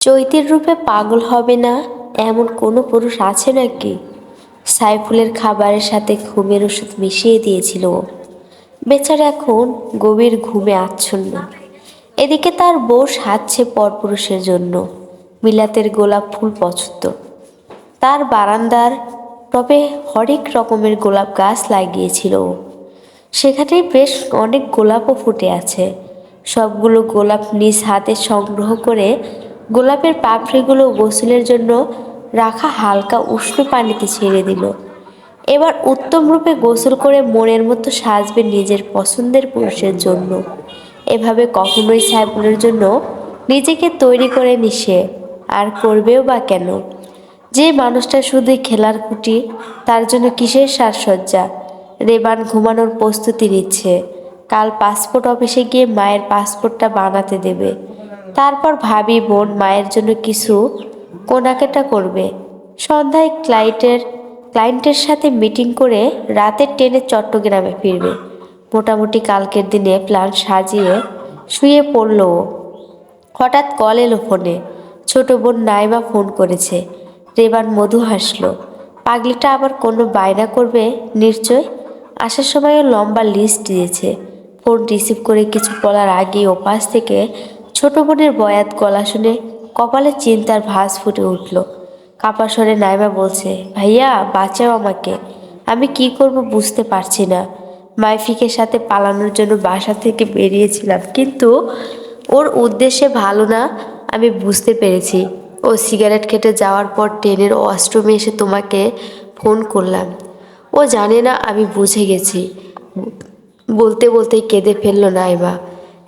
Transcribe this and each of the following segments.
চৈতির রূপে পাগল হবে না? এমন কোনো পুরুষ আছে নাকি? সাইফুলের খাবারের সাথে ঘুমের ওষুধ মিশিয়ে দিয়েছিল বেচারা এখন গভীর ঘুমে আচ্ছন্ন। এদিকে তার বউ সাজছে পরপুরুষের জন্য। বিলাতের গোলাপ ফুল পছন্দ। তার বারান্দার টবে হরেক রকমের গোলাপ গাছ লাগিয়েছিল সেখানে বেশ অনেক গোলাপও ফুটে আছে। সবগুলো গোলাপ নিজ হাতে সংগ্রহ করে গোলাপের পাপড়িগুলো গোসলের জন্য রাখা হালকা উষ্ণ পানিতে ছেড়ে দিল। এবার উত্তম রূপে গোসল করে মনের মতো সাজবে নিজের পছন্দের পুরুষের জন্য। এভাবে কখনোই সাইফুলের জন্য নিজেকে তৈরি করে নিশে আর করবেও বা কেন? যে মানুষটা শুধুই খেলার কুটি তার জন্য কিসের সাজসজ্জা? রেবান ঘুমানোর প্রস্তুতি নিচ্ছে। কাল পাসপোর্ট অফিসে গিয়ে মায়ের পাসপোর্টটা বানাতে দেবে। তারপর ভাবি বোন মায়ের জন্য কিছু কেনাকাটা করবে। সন্ধ্যায় ক্লাইন্টের ক্লায়েন্টের সাথে মিটিং করে রাতের ট্রেনে চট্টগ্রামে ফিরবে। মোটামুটি কালকের দিনে প্ল্যান সাজিয়ে শুয়ে পড়ল হঠাৎ কল এলো ফোনে। ছোট বোন নাইমা ফোন করেছে। রেবার মধু হাসলো। পাগলিটা আবার কোনো বায়না করবে নিশ্চয়? আসার সময়ও লম্বা লিস্ট দিয়েছে। ফোন রিসিভ করে কিছু বলার আগেই ওপাশ থেকে ছোট বোনের বয়াত গলা শুনে কপালে চিন্তার ভাঁজ ফুটে উঠল। কাপা স্বরে নাইমা বলছে, ভাইয়া, বাঁচাও আমাকে। আমি কি করব বুঝতে পারছি না। মাইফিকের সাথে পালানোর জন্য বাসা থেকে বেরিয়েছিলাম, কিন্তু ওর উদ্দেশ্যে ভালো না, আমি বুঝতে পেরেছি। ও সিগারেট খেটে যাওয়ার পর ট্রেনের ওয়াশরুমে এসে তোমাকে ফোন করলাম। ও জানে না আমি বুঝে গেছি। বলতে বলতেই কেঁদে ফেলল নাইবা।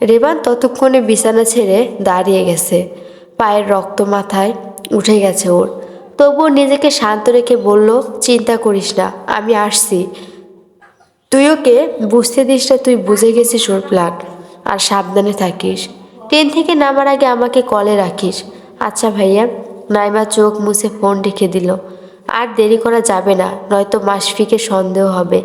রেবান ততক্ষণে বিছানা ছেড়ে দাঁড়িয়ে গেছে। পায়ের রক্ত মাথায় উঠে গেছে ওর। তবুও নিজেকে শান্ত রেখে বলল, চিন্তা করিস না, আমি আসছি। তুই ওকে বুঝতে দিস না, তুই বুঝে গেছিস ওর প্ল্যান আর সাবধানে থাকিস। ট্রেন থেকে নামার আগে আমাকে কলে রাখিস। আচ্ছা ভাইয়া। নাইমা চোখ মুছে ফোন রেখে দিল। আর দেরি করা যাবে না, নয়তো মাসফিকের সন্দেহ হবে।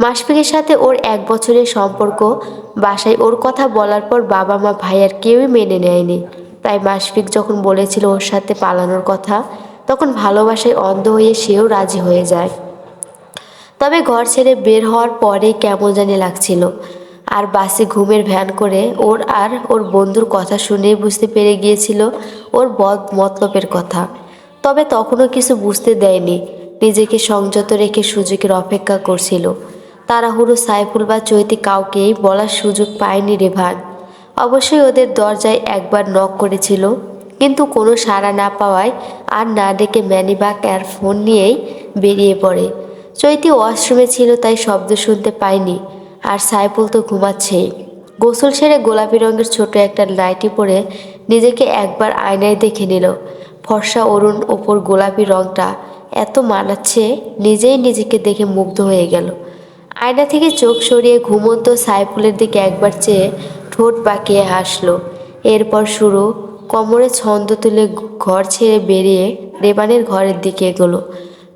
মাসফিকের সাথে ওর এক বছরের সম্পর্ক, বাসায় ওর কথা বলার পর বাবা মা ভাই আর কেউই মেনে নেয়নি। তাই মাসফিক যখন বলেছিল ওর সাথে পালানোর কথা, তখন ভালোবাসায় অন্ধ হয়ে সেও রাজি হয়ে যায়। তবে ঘর ছেড়ে বের হওয়ার পরে কেমন জানি লাগছিল। আর বাসে ঘুমের ভ্যান করে ওর আর ওর বন্ধুর কথা শুনেই বুঝতে পেরে গিয়েছিল ওর বদ মতলবের কথা। তবে তখনও কিছু বুঝতে দেয়নি। নিজেকে সংযত রেখে সুযোগের অপেক্ষা করছিল। তাড়াহুড়ো সাইফুল বা চৈতি কাউকেই বলার সুযোগ পায়নি রেভান। অবশ্যই ওদের দরজায় একবার নক করেছিল, কিন্তু কোনো সাড়া না পাওয়ায় আর না ডেকে ম্যানিবাক আর ফোন নিয়েই বেরিয়ে পড়ে। চৈতি ওয়াশরুমে ছিল, তাই শব্দ শুনতে পায়নি, আর সাইফুল তো ঘুমাচ্ছেই গোসল সেরে গোলাপি রঙের ছোট একটা নাইটি পরে নিজেকে একবার আয়নায় দেখে নিল। ফর্সা অরুণ ওপর গোলাপি রঙটা এত মানাচ্ছে, নিজেই নিজেকে দেখে মুগ্ধ হয়ে গেল। আয়না থেকে চোখ সরিয়ে ঘুমন্ত সাইফুলের দিকে একবার চেয়ে ঠোঁট পাকিয়ে হাসলো। এরপর শুরু কোমরে ছন্দ তুলে ঘর ছেড়ে বেরিয়ে রেবানের ঘরের দিকে এগোলো।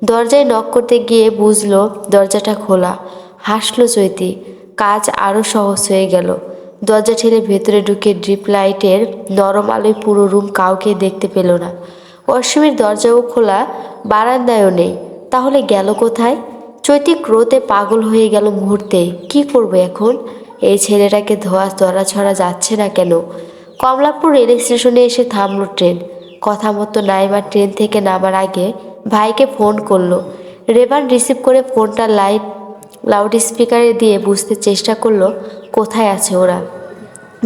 দরজায় নক করতে গিয়ে বুঝলো দরজাটা খোলা। হাসলো চৈতি। কাজ আরও সহজ হয়ে গেল। দরজা ঠেলে ভেতরে ঢুকে ড্রিপ লাইটের নরম আলোয় পুরো রুম কাউকে দেখতে পেল না। অশ্বিনীর দরজাও খোলা, বারান্দায়ও নেই। তাহলে গেল কোথায়? চৈতি ক্রোধে পাগল হয়ে গেল মুহূর্তে। কি করব এখন? এই ছেলেটাকে ধোয়া, ধরা ছড়া যাচ্ছে না কেন? কমলাপুর রেল স্টেশনে এসে থামলো ট্রেন। কথা মতো নাইমা ট্রেন থেকে নামার আগে ভাইকে ফোন করল। রেবান রিসিভ করে ফোনটা লাইট, লাউড স্পিকারে দিয়ে বুঝতে চেষ্টা করল, কোথায় আছে ওরা?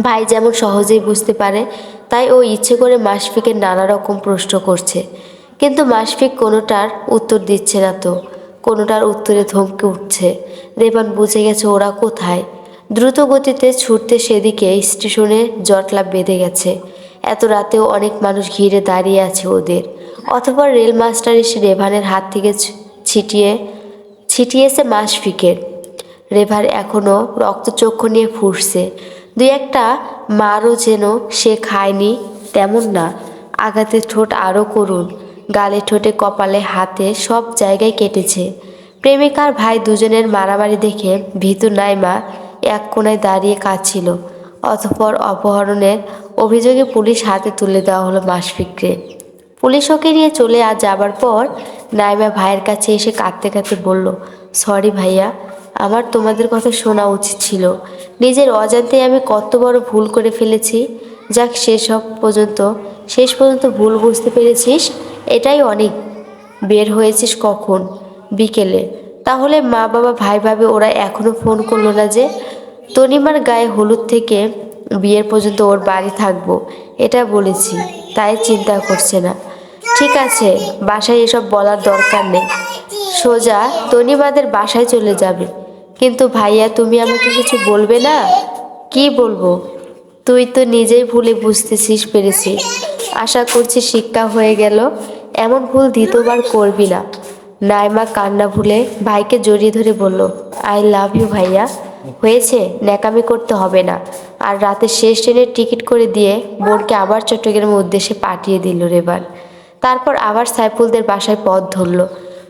ভাই যেমন সহজেই বুঝতে পারে, তাই ও ইচ্ছে করে মাসফিকের নানা রকম প্রশ্ন করছে। কিন্তু মাসফিক কোনোটার উত্তর দিচ্ছে না তো। কোনোটার উত্তরে ধমকে উঠছে। রেবান বুঝে গেছে ওরা কোথায়। দ্রুত গতিতে ছুটতে সেদিকে স্টেশনে জটলা বেঁধে গেছে। এত রাতেও অনেক মানুষ ঘিরে দাঁড়িয়ে আছে ওদের। অথবা রেল মাস্টার এসে রেভানের হাত থেকে ছিটিয়ে, ছিটিয়েছে মাসফিকের রেভার এখনও রক্তচক্ষু নিয়ে ফুটছে দুই একটা মারও যেন সে খায়নি তেমন না। আঘাতে ঠোঁট আরও করুন গালে ঠোঁটে, কপালে, হাতে সব জায়গায় কেটেছে। প্রেমিকার ভাই দুজনের মারামারি দেখে ভীতু নাইমা এক কোনায় দাঁড়িয়ে কাঁদছিল। অতঃপর অপহরণের অভিযোগে পুলিশ হাতে তুলে দেওয়া হলো মাসফিককে। পুলিশ ওকে নিয়ে চলে আজ যাবার পর নাইমা ভাইয়ের কাছে এসে কাঁদতে কাঁদতে বলল, সরি ভাইয়া, আমার তোমাদের কথা শোনা উচিত ছিল। নিজের অজান্তে আমি কত বড় ভুল করে ফেলেছি। যাক, সেসব পর্যন্ত, শেষ পর্যন্ত ভুল বুঝতে পেরেছিস। এটাই অনেক। বের হয়েছিস কখন? বিকেলে। তাহলে মা বাবা ভাই ভাবে ওরা এখনও ফোন করল না যে, তনিমার গায়ে হলুদ থেকে বিয়ের পর্যন্ত ওর বাড়ি থাকব, এটা বলেছি, তাই চিন্তা করছে না। ঠিক আছে, বাসায় এসব বলার দরকার নেই। সোজা, তনিমাদের বাসায় চলে যাবে। কিন্তু ভাইয়া, তুমি আমাকে কিছু বলবে না? কি বলব? তুই তো নিজেই ভুলে বুঝতেছিস পেরেছিস আশা করছি শিক্ষা হয়ে গেল। এমন ভুল দ্বিতীয়বার করবি না। নাইমা কান্না ভুলে ভাইকে জড়িয়ে ধরে বলল, আই লাভ ইউ ভাইয়া। হয়েছে, ন্যাকামি করতে হবে না। আর রাতে শেষ ট্রেনের টিকিট করে দিয়ে বোনকে আবার চট্টগ্রামের উদ্দেশ্যে পাঠিয়ে দিল রেবান। তারপর আবার সাইফুলদের বাসায় পথ ধরল।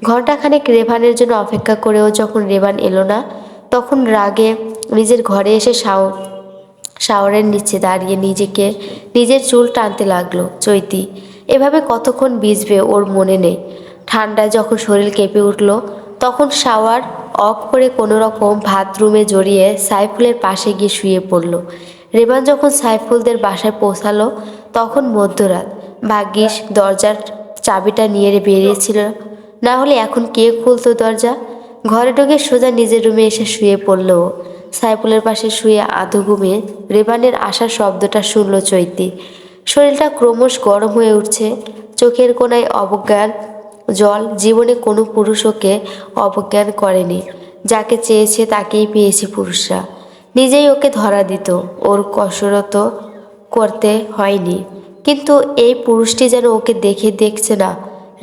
ঘণ্টাখানেক রেভানের জন্য অপেক্ষা করেও যখন রেবান এলো না, তখন রাগে নিজের ঘরে এসে শাও, শাওয়ারের নিচে দাঁড়িয়ে নিজেকে, নিজের চুল টানতে লাগল চৈতি। এভাবে কতক্ষণ ভিজবে ওর মনে নেই। ঠান্ডায় যখন শরীর কেঁপে উঠল, তখন শাওয়ার অফ করে কোনো রকম ভাতরুমে জড়িয়ে সাইফুলের পাশে গিয়ে শুয়ে পড়ল। রেবান যখন সাইফুলদের বাসায় পৌঁছালো, তখন মধ্যরাত। ভাগ্যিস দরজার চাবিটা নিয়ে বেরিয়েছিল। না হলে এখন কে খুলতো দরজা? ঘরে ঢুকে সোজা নিজের রুমে এসে শুয়ে পড়ল। সাইফুলের পাশে শুয়ে আধো ঘুমে রেবানের আসার শব্দটা শুনল চৈতি। শরীরটা ক্রমশ গরম হয়ে উঠছে। চোখের কোনায় অবজ্ঞান জল, জীবনে কোনো পুরুষ ওকে অবজ্ঞান করেনি। যাকে চেয়েছে তাকেই পেয়েছে পুরুষরা। নিজেই ওকে ধরা দিত। ওর কসরত করতে হয়নি। কিন্তু এই পুরুষটি যেন ওকে দেখে দেখছে না।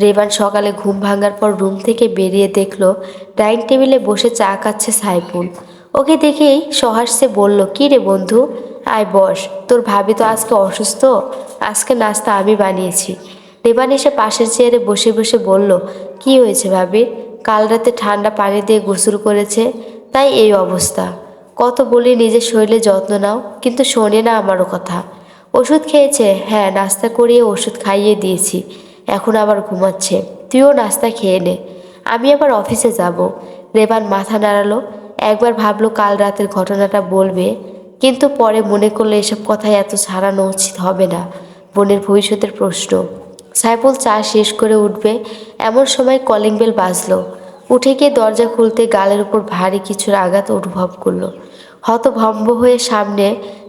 রেবান সকালে ঘুম ভাঙার পর রুম থেকে বেরিয়ে দেখল, ডাইনিং টেবিলে বসে চা খাচ্ছে সাইফুল। ওকে দেখেই সহাস্যে বলল, কী রে বন্ধু? আয় বস, তোর ভাবি তো আজকে অসুস্থ। আজকে নাস্তা আমি বানিয়েছি। রেবান এসে পাশের চেয়ারে বসে বসে বলল, কি হয়েছে ভাবি? কাল রাতে ঠান্ডা পানি দিয়ে গোসল করেছে, তাই এই অবস্থা। কত বলি নিজের শরীরে যত্ন নাও, কিন্তু শোনে না আমারও কথা। ওষুধ খেয়েছে? হ্যাঁ নাস্তা করিয়ে ওষুধ খাইয়ে দিয়েছি। এখন আবার ঘুমাচ্ছে। তুইও নাস্তা খেয়ে নে। আমি আবার অফিসে যাব। রেবান মাথা নাড়ালো। একবার ভাবলো কাল রাতের ঘটনাটা বলবে। কিন্তু পরে মনে করলে এসব কথায় এত ছাড়ানো উচিত হবে না, বোনের ভবিষ্যতের প্রশ্ন। সাইফুল চা শেষ করে উঠবে, এমন সময় কলিং বেল বাজলো। উঠে গিয়ে দরজা খুলতে গালের উপর ভারী কিছুর আঘাত অনুভব করল। হতভম্ব হয়ে সামনে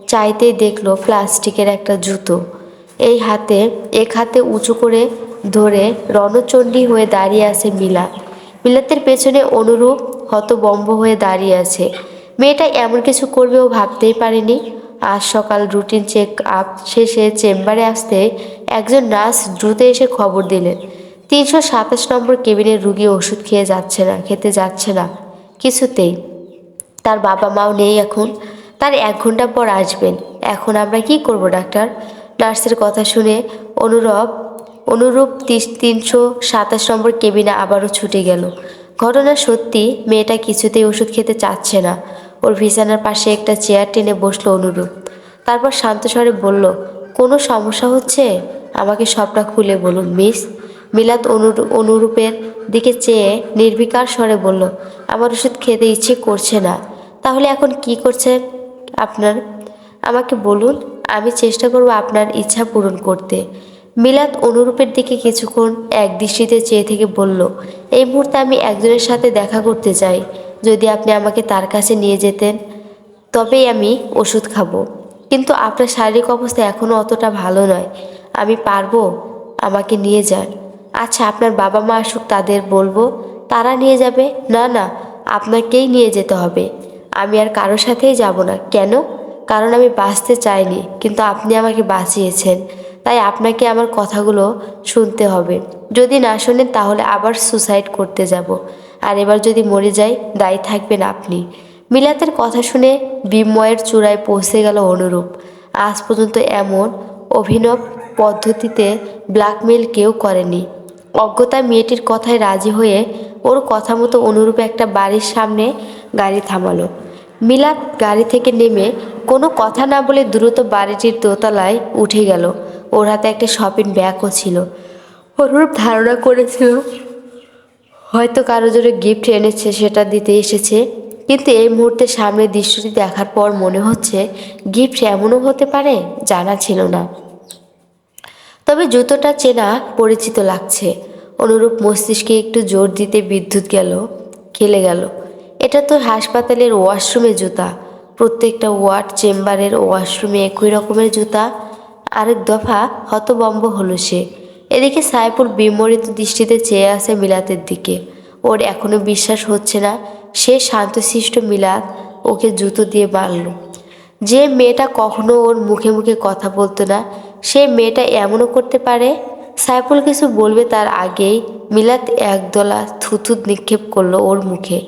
চাইতেই দেখল প্লাস্টিকের একটা জুতো। এই হাতে, এক হাতে উঁচু করে ধরে রণচণ্ডী হয়ে দাঁড়িয়ে আছে মিলা। মিলাতের পেছনে অনুরূপ হতবম্ব হয়ে দাঁড়িয়ে আছে। মেয়েটা এমন কিছু করবে ও ভাবতেই পারেনি। আজ সকাল রুটিন চেক আপ শেষে চেম্বারে আসতে একজন নার্স দ্রুত এসে খবর দিলেন। তিনশো সাতাশ নম্বর কেবিনের রুগী ওষুধ খেয়ে যাচ্ছে না, খেতে যাচ্ছে না, কিছুতেই। তার বাবা মাও নেই এখন, তার এক ঘণ্টা পর আসবেন। এখন আমরা কি করব, ডাক্তার? নার্সের কথা শুনে অনুরূপ অনুরূপ তিনশো সাতাশ নম্বর কেবিনে আবারও ছুটে গেল। ঘটনা সত্যি, মেয়েটা কিছুতেই ওষুধ খেতে চাচ্ছে না। ওর বিছানার পাশে একটা চেয়ার টেনে বসল অনুরূপ। তারপর শান্ত স্বরে বলল, কোনো সমস্যা হচ্ছে? আমাকে সবটা খুলে বলুন, মিস। মিলাদ অনুরূপ অনুরূপের দিকে চেয়ে নির্বিকার স্বরে বলল, আমার ওষুধ খেতে ইচ্ছে করছে না। তাহলে এখন কি করছেন আপনার? আমাকে বলুন, আমি চেষ্টা করব আপনার ইচ্ছা পূরণ করতে। মিলাদ অনুরূপের দিকে কিছুক্ষণ এক দৃষ্টিতে চেয়ে থেকে বলল, এই মুহূর্তে আমি একজনের সাথে দেখা করতে চাই। যদি আপনি আমাকে তার কাছে নিয়ে যেতেন, তবেই আমি ওষুধ খাব। কিন্তু আপনার শারীরিক অবস্থা এখনও অতটা ভালো নয়। আমি পারব আমাকে নিয়ে যান। আচ্ছা আপনার বাবা মা আসুক, তাদের বলব, তারা নিয়ে যাবে? না না, আপনাকেই নিয়ে যেতে হবে। আমি আর কারোর সাথেই যাব না। কেন? কারণ আমি বাঁচতে চাইনি, কিন্তু আপনি আমাকে বাঁচিয়েছেন। তাই আপনাকে আমার কথাগুলো শুনতে হবে। যদি না শোনেন, তাহলে আবার সুসাইড করতে যাব। আর এবার যদি মরে যাই, দায়ী থাকবেন আপনি। মিলাতের কথা শুনে বিময়ের চূড়ায় পৌঁছে গেল অনুরূপ। আজ পর্যন্ত এমন অভিনব পদ্ধতিতে ব্ল্যাকমেল কেউ করেনি। অজ্ঞতা মেয়েটির কথায় রাজি হয়ে ওর কথা মতো অনুরূপ একটা বাড়ির সামনে গাড়ি থামালো। মিলাত গাড়ি থেকে নেমে কোনো কথা না বলে দ্রুত বাড়িটির দোতলায় উঠে গেল। ওর হাতে একটা শপিং ব্যাগও ছিল। অনুরূপ ধারণা করেছিল, হয়তো কারও জন্য গিফট এনেছে সেটা দিতে এসেছে, কিন্তু এই মুহূর্তে সামনের দৃশ্যটি দেখার পর মনে হচ্ছে গিফট এমনও হতে পারে, জানা ছিল না। তবে জুতোটা চেনা পরিচিত লাগছে। অনুরূপ মস্তিষ্কে একটু জোর দিতে বিদ্যুৎ গেল, খেলে গেল। এটা তো হাসপাতালের ওয়াশরুমে জুতা। প্রত্যেকটা ওয়ার্ড চেম্বারের ওয়াশরুমে একই রকমের জুতা। আরেক দফা হতবম্ব হলো সে। এদিকে সাইফুল বিমরিত দৃষ্টিতে চেয়ে আছে মিলাতের দিকে। ওর এখনও বিশ্বাস হচ্ছে না, সে শান্তশিষ্ট মিলাত ওকে জুতো দিয়ে মারল যে মেয়েটা কখনো ওর মুখে মুখে কথা বলতো না, সে মেয়েটা এমনও করতে পারে? সাইফুল কিছু বলবে তার আগেই মিলাত একদলা থুথুত নিক্ষেপ করল ওর মুখে।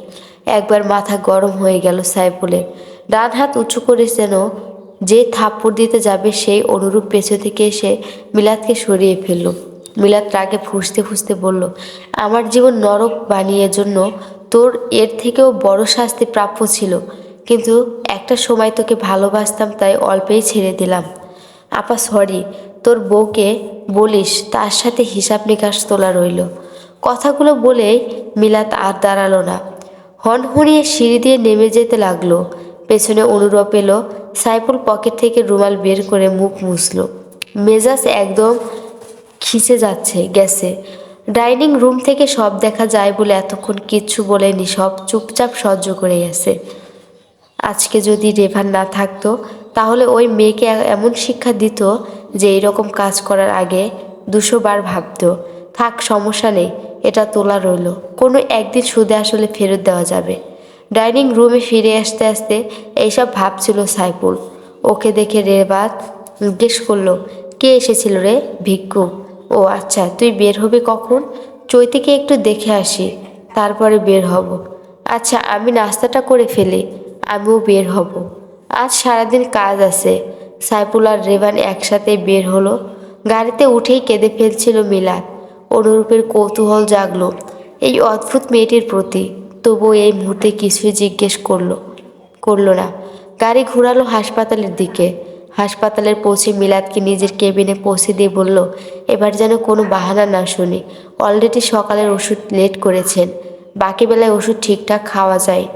একবার মাথা গরম হয়ে গেল সাইফুলের। ডান হাত উঁচু করে যেন যে থাপ্পড় দিতে যাবে সেই অনুরূপ পেছন থেকে এসে মিলাদকে সরিয়ে ফেলল। মিলাদ রাগে ফুসতে ফুসতে বলল, আমার জীবন নরক বানিয়ে জন্য তোর এর থেকেও বড় শাস্তি প্রাপ্য ছিল। কিন্তু একটা সময় তোকে ভালোবাসতাম, তাই অল্পেই ছেড়ে দিলাম। আপা, সরি, তোর বউকে বলিস, তার সাথে হিসাব নিকাশ তোলা রইল। কথাগুলো বলেই মিলাত আর দাঁড়াল না। হনহনিয়ে সিঁড়ি দিয়ে নেমে যেতে লাগল। পেছনে অনুরূপ এলো। সাইফুল পকেট থেকে রুমাল বের করে মুখ মুছল। মেজাজ একদম খিসে যাচ্ছে, গেছে। ডাইনিং রুম থেকে সব দেখা যায় বলে এতক্ষণ কিচ্ছু বলেনি, সব চুপচাপ সহ্য করে গেছে আজকে যদি রেভান না থাকতো, তাহলে ওই মেয়েকে এমন শিক্ষা দিত যে এইরকম কাজ করার আগে দুশো বার ভাবতো। থাক, সমস্যা নেই, এটা তোলা রইল। কোনো একদিন সুদে আসলে ফেরত দেওয়া যাবে। ডাইনিং রুমে ফিরে আসতে আসতে এইসব ভাবছিল সাইফুল। ওকে দেখে রেবাত জিজ্ঞেস করল, কে এসেছিল রে ভিক্ষু? ও আচ্ছা তুই বের হবি কখন? চৈতিকে একটু দেখে আসি, তারপরে বের হব। আচ্ছা আমি নাস্তাটা করে ফেলি, আমিও বের হব। আজ সারাদিন কাজ আছে। সাইফুল আর রেভান একসাথে বের হলো। গাড়িতে উঠেই কেঁদে ফেলছিল মিলাদ অনুরূপের কৌতূহল জাগলো। এই অদ্ভুত মেয়েটির প্রতি তবুও এই মুহূর্তে কিছুই জিজ্ঞেস করল করল না। গাড়ি ঘোরালো হাসপাতালের দিকে। হাসপাতালের পৌঁছে মিলাদকে নিজের কেবিনে পৌঁছে দিয়ে বলল, এবার যেন কোনো বাহানা না শুনি। অলরেডি সকালের ওষুধ লেট করেছেন। বাকি বেলায় ওষুধ ঠিকঠাক খাওয়া যায়।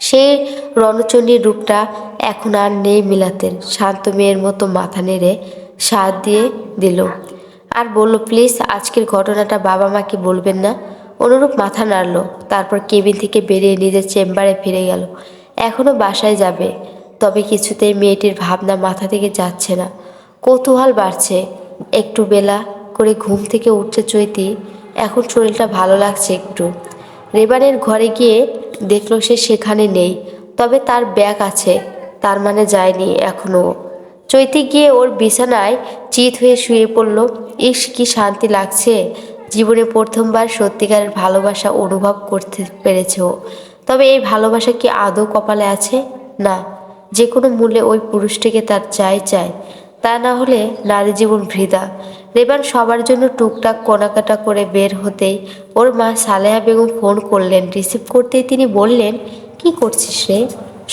সেই রণচণ্ডীর রূপটা এখন আর নেই মিলাতের। শান্ত মেয়ের মতো মাথা নেড়ে সাথ দিয়ে দিল। আর বলল, প্লিজ, আজকের ঘটনাটা বাবা মাকে বলবেন না। অনুরূপ মাথা নাড়ল। তারপর কেবিন থেকে বেরিয়ে নিজের চেম্বারে ফিরে গেল। এখনও বাসায় যাবে। তবে কিছুতেই মেয়েটির ভাবনা মাথা থেকে যাচ্ছে না। কৌতূহল বাড়ছে। একটু বেলা করে ঘুম থেকে উঠছে চৈতি। এখন শরীরটা ভালো লাগছে একটু। রেবানের ঘরে গিয়ে দেখল সে সেখানে নেই। তবে তার ব্যাগ আছে। তার মানে যায়নি এখনও চৈতি গিয়ে ওর বিছানায় চিত হয়ে শুয়ে পড়ল। ইস, কি শান্তি লাগছে। জীবনে প্রথমবার সত্যিকারের ভালোবাসা অনুভব করতে পেরেছে তবে এই ভালোবাসা কি আদৌ কপালে আছে? না। যে কোনো মূল্যে ওই পুরুষটিকে তার চাই চায় তা না হলে নারী জীবন ভৃদা। রেবান সবার জন্য টুকটাক কোনাকাটা করে বের হতেই ওর মা সালেহা বেগম ফোন করলেন। রিসিভ করতেই তিনি বললেন, কি করছিস রে?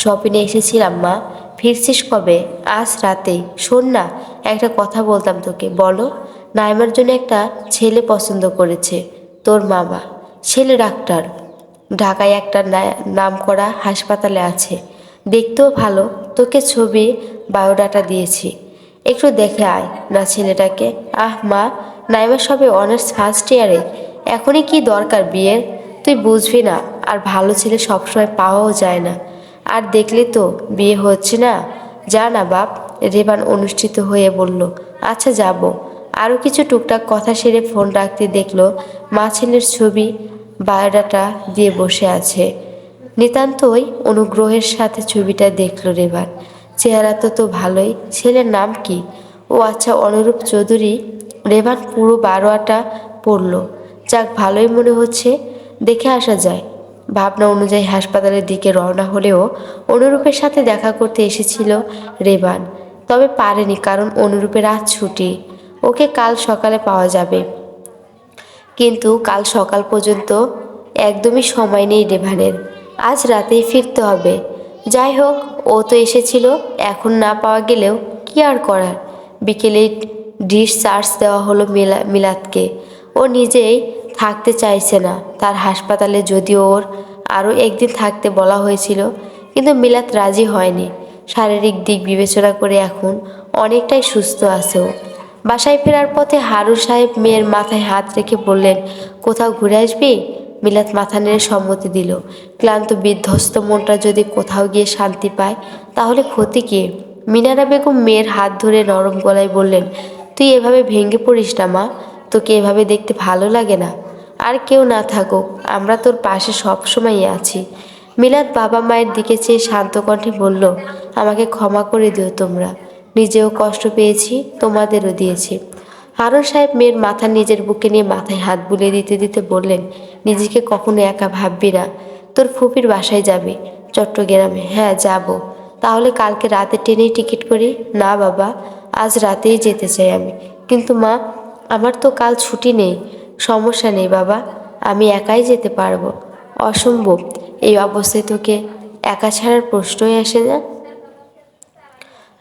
শপিংয়ে এসেছিলাম মা। ফিরছিস কবে? আজ রাতে শোন না, একটা কথা বলতাম তোকে। বলো নাইমার জন্য একটা ছেলে পছন্দ করেছে, তোর মামা। ছেলে ডাক্তার। ঢাকায় একটা নাম করা হাসপাতালে আছে। দেখতেও ভালো, তোকে ছবি, বায়োডাটা দিয়েছি। একটু দেখে আয় না ছেলেটাকে। আহ, মা, নাইমা সবে অনার্স ফার্স্ট ইয়ারে এখনই কি দরকার বিয়ের? তুই বুঝবি না, আর ভালো ছেলে সবসময় পাওয়াও যায় না। আর দেখলি তো, বিয়ে হচ্ছে না। যা না বাপ, রেবান অনুষ্ঠিত হয়ে বলল আচ্ছা যাব। আরও কিছু টুকটাক কথা সেরে ফোন রাখতে দেখল মা ছেলের ছবি, বায়োডাটা দিয়ে বসে আছে। নিতান্তই অনুগ্রহের সাথে ছবিটা দেখল রেবান চেহারা তো তো ভালোই, ছেলের নাম কি? ও আচ্ছা অনুরূপ চৌধুরী। রেবান পুরো বারোয়াটা পড়ল। যাক, ভালোই মনে হচ্ছে, দেখে আসা যায়। ভাবনা অনুযায়ী হাসপাতালের দিকে রওনা হলেও অনুরূপের সাথে দেখা করতে এসেছিল রেবান তবে পারেনি, কারণ অনুরূপের আজ ছুটি। ওকে কাল সকালে পাওয়া যাবে। কিন্তু কাল সকাল পর্যন্ত একদমই সময় নেই রেভানের আজ রাতেই ফিরতে হবে। যাই হোক, ও তো এসেছিল, এখন না পাওয়া গেলেও কি আর করার? বিকেলে ডিশ চার্জ দেওয়া হলো মিলা মিলাদকে ও নিজেই থাকতে চাইছে না। তার হাসপাতালে যদিও ওর আরও একদিন থাকতে বলা হয়েছিল, কিন্তু মিলাত রাজি হয়নি। শারীরিক দিক বিবেচনা করে এখন অনেকটাই সুস্থ আছে ও। বাসায় ফেরার পথে হারু সাহেব মেয়ের মাথায় হাত রেখে বললেন, কোথাও ঘুরে আসবি? মিলাত মাথা নেড়ে সম্মতি দিল। ক্লান্ত বিধ্বস্ত মনটা যদি কোথাও গিয়ে শান্তি পায়, তাহলে ক্ষতি কি? মিনারা বেগম মেয়ের হাত ধরে নরম গলায় বললেন, তুই এভাবে ভেঙে পড়িস না মা, তোকে এভাবে দেখতে ভালো লাগে না। আর কেউ না থাকুক, আমরা তোর পাশে সবসময়ই আছি। মিলাদ বাবা মায়ের দিকে চেয়ে শান্ত কণ্ঠে বলল, আমাকে ক্ষমা করে দিও তোমরা। নিজেও কষ্ট পেয়েছি, তোমাদেরও দিয়েছি। হারুন সাহেব মেয়ের মাথা নিজের বুকে নিয়ে মাথায় হাত বুলিয়ে দিতে দিতে বললেন, নিজেকে কখনো একা ভাববি না, তোর ফুপির বাসায় যাবি, চট্টগ্রামে। হ্যাঁ যাব। তাহলে কালকে রাতে ট্রেনেই টিকিট করি? না বাবা, আজ রাতেই যেতে চাই আমি। কিন্তু মা, আমার তো কাল ছুটি নেই। সমস্যা নেই বাবা, আমি একাই যেতে পারব। অসম্ভব, এই অবস্থায় তোকে একা ছাড়ার প্রশ্নই আসে না।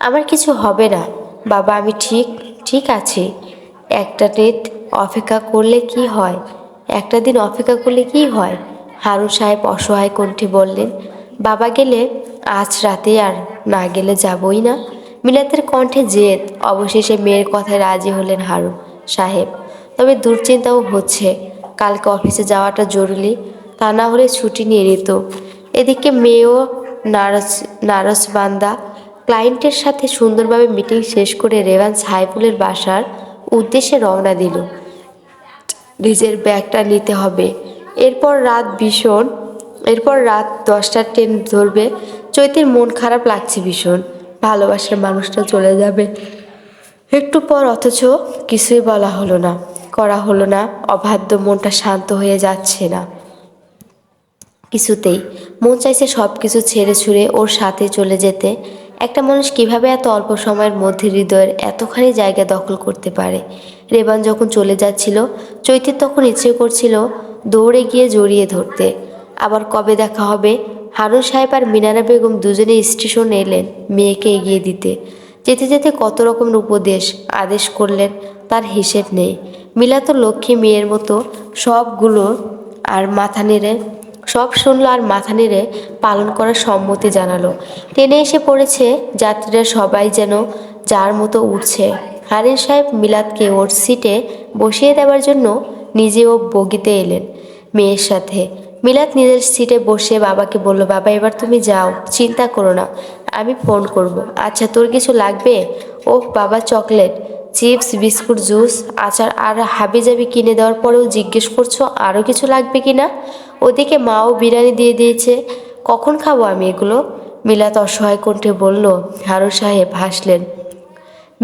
আমার কিছু হবে না। বাবা, আমি ঠিক ঠিক আছি। একটা ডেট অপেক্ষা করলে কি হয়? একটা দিন অপেক্ষা করলে কি হয়? হারুন সাহেব অসহায় কণ্ঠে বললেন, বাবা গেলে আজ রাতে আর না গেলে যাবই না। মিলাতের কণ্ঠে জেদ, অবশেষে মেয়ের কথায় রাজি হলেন হারুন সাহেব। তবে দুশ্চিন্তাও হচ্ছে। কালকে অফিসে যাওয়াটা জরুরি, তা না হলে ছুটি নিয়ে নিত। এদিকে মেয়েও নারস নারাজবান্দা ক্লায়েন্টের সাথে সুন্দরভাবে মিটিং শেষ করে রেভান সাইফুলের বাসার উদ্দেশ্যে রওনা দিল। নিজের ব্যাগটা নিতে হবে। এরপর রাত ভীষণ, এরপর রাত দশটার ট্রেন ধরবে। চৈতির মন খারাপ লাগছে ভীষণ। ভালোবাসার মানুষটা চলে যাবে। একটু পর অথচ কিছুই বলা হলো না, করা হলো না। অবাধ্য মনটা শান্ত হয়ে যাচ্ছে না। কিছুতেই মন চাইছে সব কিছু ছেড়ে ছুড়ে ওর সাথে চলে যেতে। একটা মানুষ কীভাবে এত অল্প সময়ের মধ্যে হৃদয়ের এতখানি জায়গা দখল করতে পারে? রেবান যখন চলে যাচ্ছিল, চৈতির তখন ইচ্ছে করছিল দৌড়ে গিয়ে জড়িয়ে ধরতে। আবার কবে দেখা হবে? হারুন সাহেব আর মিনারা বেগম দুজনে স্টেশনে এলেন মেয়েকে এগিয়ে দিতে। যেতে যেতে কত রকমের উপদেশ, আদেশ করলেন, তার হিসেব নেই। মিলা তো লক্ষ্মী মেয়ের মতো সবগুলো আর মাথা নেড়ে সব শুনলো আর মাথা নেড়ে পালন করার সম্মতি জানালো। ট্রেনে এসে পড়েছে যাত্রীরা সবাই যেন যার মতো উঠছে। হারিন সাহেব মিলাদকে ওর সিটে বসিয়ে দেওয়ার জন্য নিজেও বগিতে এলেন মেয়ের সাথে। মিলাদ নিজের সিটে বসে বাবাকে বলল, বাবা, এবার তুমি যাও, চিন্তা করো না, আমি ফোন করব। আচ্ছা তোর কিছু লাগবে? ওহ, বাবা, চকলেট। চিপস, বিস্কুট, জুস, আচার আর হাবি জাবি কিনে দেওয়ার পরেও জিজ্ঞেস করছ আরও কিছু লাগবে কি না? ওদিকে মাও বিরিয়ানি দিয়ে দিয়েছে। কখন খাব আমি এগুলো? মিলাত অসহায় কণ্ঠে বলল। হারু সাহেব হাসলেন।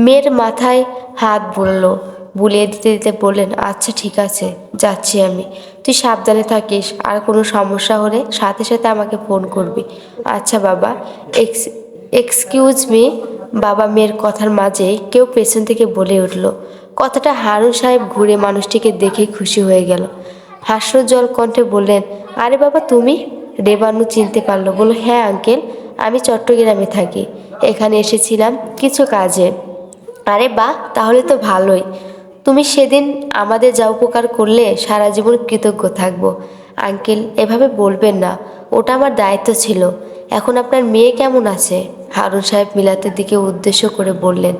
মেয়ের মাথায় হাত বলল। বুলিয়ে দিতে দিতে বললেন আচ্ছা ঠিক আছে, যাচ্ছি আমি। তুই সাবধানে থাকিস, আর কোনো সমস্যা হলে সাথে সাথে আমাকে ফোন করবি। আচ্ছা বাবা, এক্স, এক্সকিউজ মি। বাবা মেয়ের কথার মাঝে কেউ পেছন থেকে বলে উঠল, কথাটা হারুন সাহেব ঘুরে মানুষটিকে দেখে খুশি হয়ে গেল। হাস্যজল কণ্ঠে বললেন, আরে বাবা, তুমি? রেবানু চিনতে পারল, বলল হ্যাঁ আঙ্কেল, আমি চট্টগ্রামে থাকি, এখানে এসেছিলাম কিছু কাজে। আরে বাহ, তাহলে তো ভালোই। তুমি সেদিন আমাদের যা উপকার করলে, সারা জীবন কৃতজ্ঞ থাকব। আঙ্কেল, এভাবে বলবেন না, ওটা আমার দায়িত্ব ছিল। এখন আপনার মেয়ে কেমন আছে? হারুন সাহেব মিলাতের দিকে উদ্দেশ্য করে বললেন,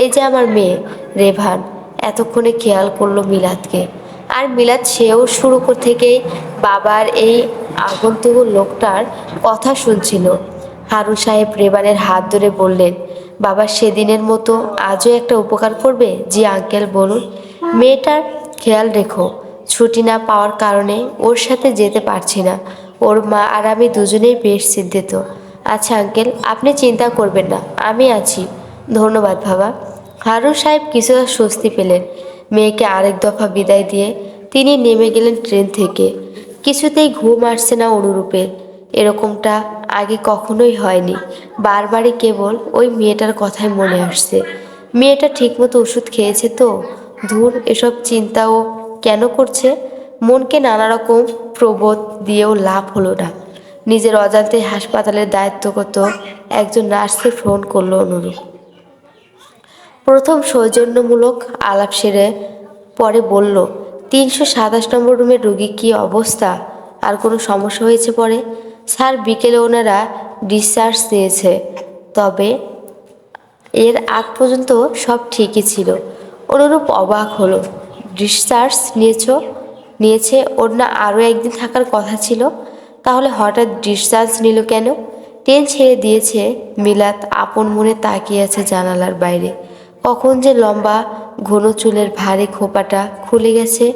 এই যে আমার মেয়ে, রেভান। এতক্ষণে খেয়াল করল মিলাদকে আর মিলাদ সেও শুরু থেকেই বাবার এই আগন্তুক লোকটার কথা শুনছিল। হারুন সাহেব রেবানের হাত ধরে বললেন, বাবা সেদিনের মতো আজও একটা উপকার করবে? জি আঙ্কেল, বলুন। মেয়েটার খেয়াল রেখো, ছুটি না পাওয়ার কারণে ওর সাথে যেতে পারছি না। ওর মা আর আমি দুজনেই বেশ চিন্তিত। আচ্ছা আঙ্কেল, আপনি চিন্তা করবেন না, আমি আছি। ধন্যবাদ, বাবা। হারুন সাহেব কিছুটা স্বস্তি পেলেন। মেয়েকে আরেক দফা বিদায় দিয়ে তিনি নেমে গেলেন ট্রেন থেকে। কিছুতেই ঘুম আসছে না অনুরূপের এরকমটা আগে কখনোই হয়নি। বারবারই কেবল ওই মেয়েটার কথাই মনে আসছে। মেয়েটা ঠিকমতো ওষুধ খেয়েছে তো? ধুর, এসব চিন্তাও কেন করছে? মনকে নানা রকম প্রবোধ দিয়েও লাভ হলো না। নিজের অজান্তে হাসপাতালের দায়িত্বগত একজন নার্সকে ফোন করল অনুরূপ। প্রথম সৌজন্যমূলক আলাপ সেরে পরে বলল, তিনশো সাতাশ নম্বর রুমের রুগী কী অবস্থা? আর কোনো সমস্যা হয়েছে পরে? স্যার, বিকেলে ওনারা ডিসচার্জ নিয়েছে তবে এর আগ পর্যন্ত সব ঠিকই ছিল। অনুরূপ অবাক হলো, ডিসচার্জ নিয়েছ? নিয়েছে। ওর না আরও একদিন থাকার কথা ছিল। তাহলে হঠাৎ ডিসচার্জ নিল কেন? ট্রেন ছেড়ে দিয়েছে মিলাত, আপন মনে তাকিয়ে আছে জানালার বাইরে। কখন যে লম্বা, ঘন চুলের ভারী খোপাটা খুলে গেছে,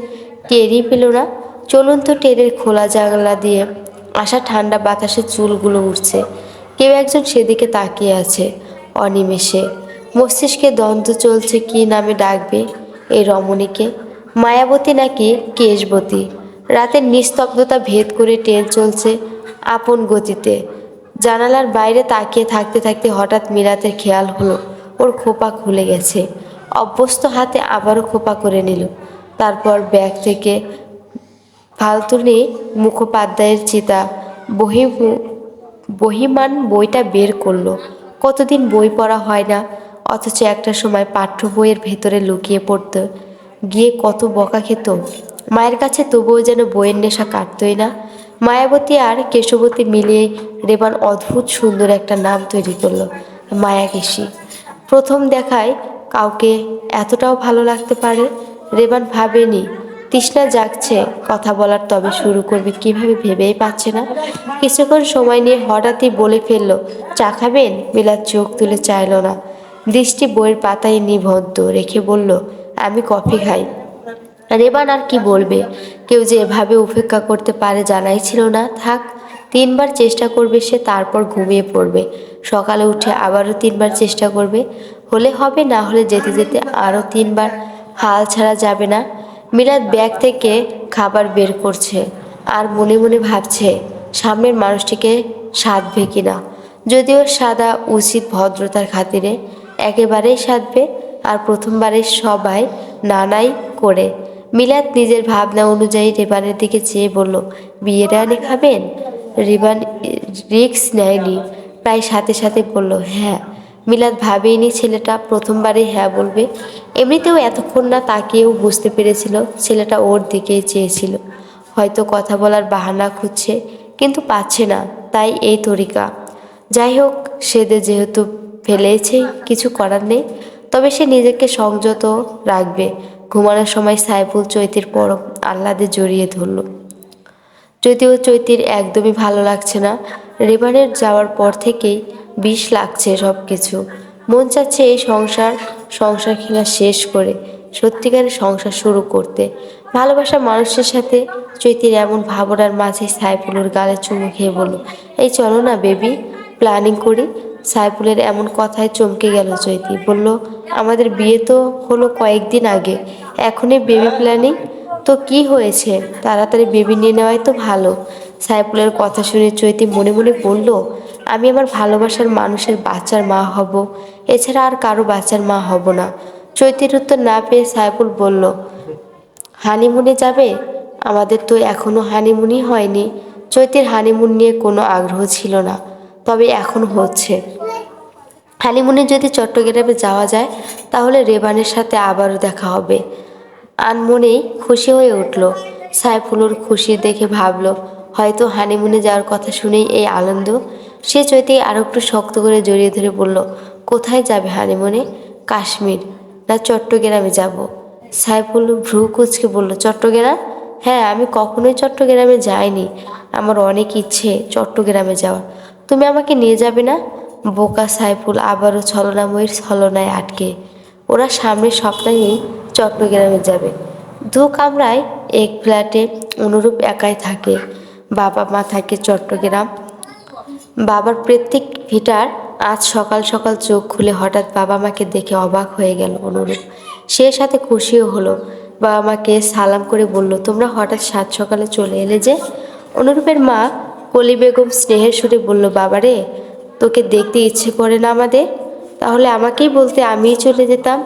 টেরই পেল না। চলন্ত ট্রেনের খোলা জানলা দিয়ে। আসা ঠান্ডা বাতাসে চুলগুলো উঠছে কেউ একজন সেদিকে তাকিয়ে আছে, অনিমেষে। মস্তিষ্কে দ্বন্দ্ব চলছে কি নামে ডাকবে এই রমণীকে। মায়াবতী নাকি কেশবতী? রাতের নিস্তব্ধতা ভেদ করে ট্রেন চলছে আপন গতিতে। জানালার বাইরে তাকিয়ে থাকতে থাকতে হঠাৎ মিরাতের খেয়াল হলো, ওর খোপা খুলে গেছে। অভ্যস্ত হাতে আবারও খোপা করে নিল। তারপর ব্যাগ থেকে ফালতুনি মুখোপাধ্যায়ের চিতা বহি বহিমান বইটা বের করল। কতদিন বই পড়া হয় না, অথচ একটা সময় পাঠ্য বইয়ের ভেতরে লুকিয়ে পড়ত। গিয়ে কত বকা খেত। মায়ের কাছে তবুও যেন বইয়ের নেশা কাটতই না। মায়াবতী আর কেশবতী মিলিয়ে রেবান অদ্ভুত সুন্দর একটা নাম তৈরি করল, মায়াকেশী। প্রথম দেখায় কাউকে এতটাও ভালো লাগতে পারে, রেবান ভাবেনি। তৃষ্ণা জাগছে, কথা বলার তবে শুরু করবে, কীভাবে ভেবেই পাচ্ছে না। কিছুক্ষণ সময় নিয়ে হঠাৎই বলে ফেলল, চা খাবেন? মিলার চোখ তুলে চাইলো না। দৃষ্টি বইয়ের পাতায় নিবদ্ধ রেখে বলল আমি কফি খাই। রেবান আর কি বলবে? কেউ যে এভাবে উপেক্ষা করতে পারে জানাই ছিল না। থাক, তিনবার চেষ্টা করবে সে, তারপর ঘুমিয়ে পড়বে। সকালে উঠে আবারও তিনবার চেষ্টা করবে। হলে হবে, না হলে যেতে যেতে আরও তিনবার হাল ছাড়া যাবে না। মিলাদ ব্যাগ থেকে খাবার বের করছে আর মনে মনে ভাবছে, সামনের মানুষটিকে সাধবে কিনা। যদিও সাদা, উচিত ভদ্রতার খাতিরে একেবারেই সাধবে আর প্রথমবারে সবাই নানাই করে। মিলাদ নিজের ভাবনা অনুযায়ী রেবানের দিকে চেয়ে বলল বিয়ের আনে খাবেন? রিবান রিক্স নেয়নি। প্রায় সাথে সাথে বলল হ্যাঁ। মিলাদ ভাবেইনি ছেলেটা প্রথমবারে হ্যাঁ বলবে। এমনিতেও এতক্ষণ না তাকিয়েও বুঝতে পেরেছিল ছেলেটা ওর দিকেই চেয়েছিল। হয়তো কথা বলার বাহানা খুঁজছে, কিন্তু পাচ্ছে না, তাই এই তরিকা। যাই হোক, সেদে যেহেতু ফেলেছে, কিছু করার নেই। তবে সে নিজেকে সংযত রাখবে। ঘুমানোর সময় সাইফুল চৈতির পরম আহ্লাদে জড়িয়ে ধরল। যদিও চৈতির একদমই ভালো লাগছে না রেবানের যাওয়ার পর থেকেই বিষ লাগছে সব কিছু মন চাচ্ছে এই সংসার সংসার খেলা শেষ করে সত্যিকারের সংসার শুরু করতে। ভালোবাসা মানুষের সাথে চৈতির এমন ভাবনার মাঝে সাইফুলের গালে চুমু খেয়ে বলল, এই চলো না বেবি প্ল্যানিং করি। সাইফুলের এমন কথায় চমকে গেল চৈতি। বলল, আমাদের বিয়ে তো হলো কয়েকদিন আগে। এখনই বেবি প্ল্যানিং তো কি হয়েছে? তাড়াতাড়ি বেবি নিয়ে নেওয়াই তো ভালো। সাইফুলের কথা শুনে চৈতি মনে মনে বলল, আমি আমার ভালোবাসার মানুষের বাচ্চার মা হব। এছাড়া আর কারও বাচ্চার মা হব না। চৈতির উত্তর না পেয়ে সাইফুল বলল, হানিমুনে যাবে? আমাদের তো এখনও হানিমুনই হয়নি। চৈতির হানিমুন নিয়ে কোনো আগ্রহ ছিল না। তবে এখন হচ্ছে। হানিমুনে যদি চট্টগ্রামে যাওয়া যায়, তাহলে রেবানের সাথে আবারও দেখা হবে। আনমনেই খুশি হয়ে উঠল। সাইফুলুর খুশি দেখে ভাবলো, হয়তো হানিমুনে যাওয়ার কথা শুনেই এই আনন্দ। সে চৈতে আরও একটু শক্ত করে জড়িয়ে ধরে বলল, কোথায় যাবে হানিমুনে? কাশ্মীর না চট্টগ্রামে যাব? সাইফুল ভ্রু কুচকে বলল, চট্টগ্রাম? হ্যাঁ আমি কখনোই চট্টগ্রামে যাইনি। আমার অনেক ইচ্ছে চট্টগ্রামে যাওয়ার। তুমি আমাকে নিয়ে যাবে না? বোকা সাইফুল, আবারও ছলনাময়ীর ছলনায় আটকে। ওরা সামনের সপ্তাহেই চট্টগ্রামে যাবে। দু কামরায় এক ফ্ল্যাটে অনুরূপ একাই থাকে। বাবা মা থাকে চট্টগ্রাম। বাবার প্রত্যেক ভিটার আজ সকাল সকাল চোখ খুলে হঠাৎ বাবা মাকে দেখে অবাক হয়ে গেল অনুরূপ। সে সাথে খুশিও হলো। বাবা মাকে সালাম করে বলল, তোমরা হঠাৎ সাত সকালে চলে এলে যে? অনুরূপের মা কলি বেগম স্নেহের সুরে বলল, বাবারে, তোকে দেখতে ইচ্ছে করে না আমাদের? তাহলে আমাকেই বলতে আমিই চলে যেতাম?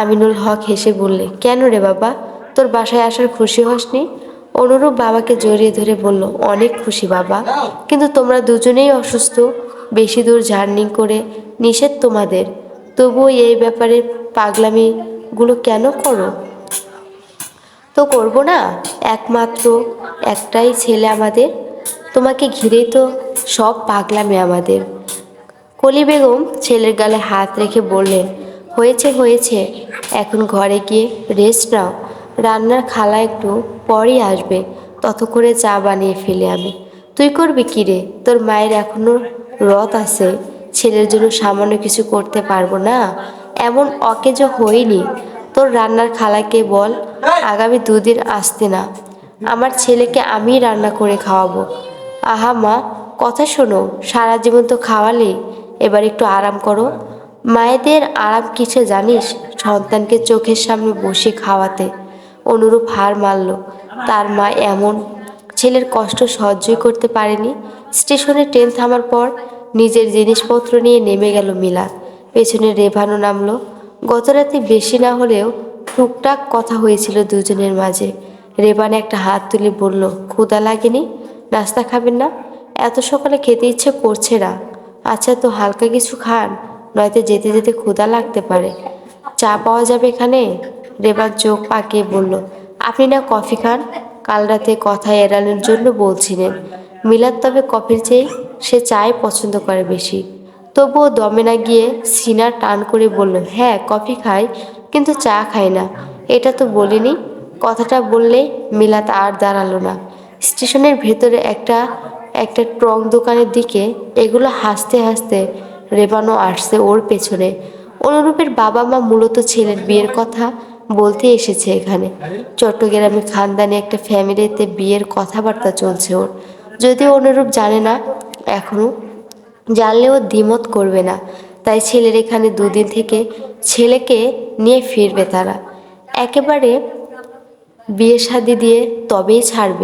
আমিনুল হক হেসে বললে, কেন রে বাবা? তোর বাসায় আসার খুশি হসনি? অনুরূপ বাবাকে জড়িয়ে ধরে বলল, অনেক খুশি বাবা, কিন্তু তোমরা দুজনেই অসুস্থ, বেশি দূর জার্নি করে নিষেধ তোমাদের। তবুও এই ব্যাপারে পাগলামিগুলো কেন করো? তো করব না, একমাত্র একটাই ছেলে আমাদের তোমাকে ঘিরেই তো সব পাগলামে আমাদের। কলি বেগম ছেলের গালে হাত রেখে বললেন, হয়েছে হয়েছে, এখন ঘরে গিয়ে রেস্ট নাও। রান্নার খালা একটু পরই আসবে তত করে চা বানিয়ে ফেলে আমি। তুই করবি কি রে? তোর মায়ের এখনও রথ আছে, ছেলের জন্য সামান্য কিছু করতে পারব না। এমন অকেজ হইনি তোর রান্নার খালাকে বল, আগামী দুদিন আসতে না। আমার ছেলেকে আমিই রান্না করে খাওয়াবো। আহা মা, কথা শোনো, সারা জীবন তো খাওয়ালে। এবার একটু আরাম করো। মায়েদের আরাম কিছু জানিস? সন্তানকে চোখের সামনে বসে খাওয়াতে। অনুরূপ হার মারল তার মা এমন। ছেলের কষ্ট সহ্যই করতে পারেনি। স্টেশনে ট্রেন থামার পর নিজের জিনিসপত্র নিয়ে নেমে গেল মিলা। পেছনে রেভানো নামলো। গত রাতে বেশি না হলেও টুকটাক কথা হয়েছিল দুজনের মাঝে। রেবান একটা হাত তুলে বলল ক্ষুদা লাগেনি? নাস্তা খাবেন না? এত সকালে খেতে ইচ্ছে করছে না। আচ্ছা তো হালকা কিছু খান, নয়তো যেতে যেতে ক্ষুদা লাগতে পারে। চা পাওয়া যাবে এখানে? রেবার চোখ পাকিয়ে বলল, আপনি না কফি খান? কাল রাতে কথা এড়ানোর জন্য বলছিলেন। মিলাদ তবে কফির চেয়ে সে চায় পছন্দ করে বেশি। তবুও দমে না গিয়ে সিনা টান করে বলল হ্যাঁ কফি খাই, কিন্তু চা খাই না। এটা তো বলিনি। কথাটা বললে মিলাত আর দাঁড়াল না। স্টেশনের ভেতরে একটা একটা ট্রং দোকানের দিকে এগুলো হাসতে হাসতে রেবানো আসছে ওর পেছনে। অনুরূপের বাবা মা মূলত ছেলের বিয়ের কথা বলতে এসেছে এখানে। চট্টগ্রামে খানদানি একটা ফ্যামিলিতে বিয়ের কথাবার্তা চলছে ওর। যদিও অনুরূপ জানে না এখনও জানলেও দ্বিমত করবে না। তাই ছেলের এখানে দুদিন থেকে ছেলেকে নিয়ে ফিরবে তারা। একেবারে বিয়ে শাদি দিয়ে তবেই ছাড়বে।